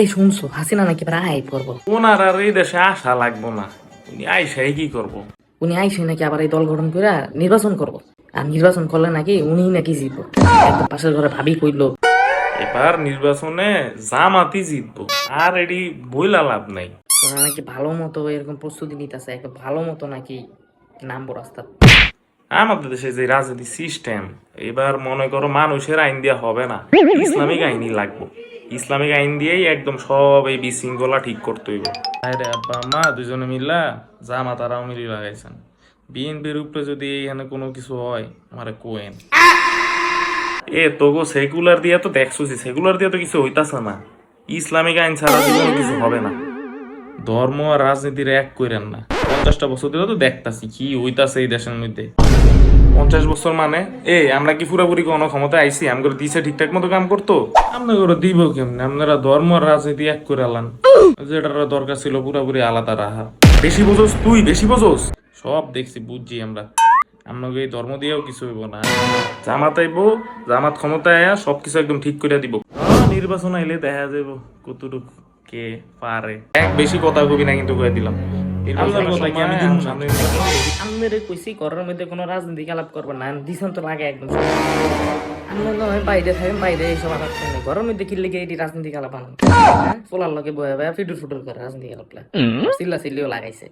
এই শুনছো হাসিনা নাকি প্রায় করব ওনার আর এই দেশে আসা লাগবো না। উনি আইসাই কি করব। উনি আইসে নাকি আবার এই দল গঠন করে নির্বাচন করব। আর নির্বাচন করলে নাকি উনি নাকি জিতবো। একদম পাশের ঘরে ভাবি কইলো। এবার নির্বাচনে জামাতি জিতবো। আর এটি বইলা লাভ নাই। ওরা নাকি ভালো মতো এরকম প্রস্তুতি নিতেছে একদম ভালো মতো নাকি নামবো রাস্তা। আমাদের দেশে যে রাজনীতি সিস্টেম এবার মনে করো মানুষের আইন দেওয়া হবে না ইসলামিক আইনই লাগবো। ইসলামিক আইন দিয়েই একদম সব এই বিশৃঙ্খলা ঠিক করতে হইব। আরে আব্বা মা দুজনে মিল্লা জামা তারাও মিলি লাগাইছেন। বিএনপির উপরে যদি এখানে কোনো কিছু হয় আমারে কোয়েন। এ তোগো সেকুলার দিয়া তো দেখছোছি সেকুলার দিয়া তো কিছু হইতাছে না। ইসলামিক আইন ছাড়া জীবনে কিছু হবে না। ধর্ম আর রাজনীতির এক কইরেন না। পঞ্চাশটা বছর ধরে তো দেখতাছি কি হইতাছে এই দেশের মধ্যে। পঞ্চাশ বছর মানে? এ আমরা কি পুরাপুরি কোনো ক্ষমতা আইছি? আমগুলো দিছে ঠিকঠাক মতো কাম করতো? আমরা করে দিব কেমনে? আপনারা ধর্ম আর রাজনীতি এক করে আলান। যেটার দরকার ছিল পুরাপুরি আলাদা রাহা। বেশি বোঝোস তুই বেশি বোঝোস? সব দেখছি বুঝছি আমরা। আপনাকে এই ধর্ম দিয়েও কিছু হইব না। জামাত আইব জামাত ক্ষমতায় আয়া সবকিছু একদম ঠিক করে দিব। নির্বাচন আইলে দেখা যাব কতটুকু কে পারে। এক বেশি কথা কবি না কিন্তু কয়ে দিলাম। আমাদের কইছি ঘরের মধ্যে কোনো রাজনীতি আলাপ করব না। দিছেন তো লাগে একদম আমরা নয় বাইরে থাকেন বাইরে এইসব আলাপ করেন ঘরের মধ্যে কিনলে গিয়ে এটি রাজনীতি আলাপ আনো? পোলার লগে বয়ে বয়ে ফিটুর ফুটুর করে রাজনীতি আলাপ চিল্লা চিল্লিও লাগাইছে।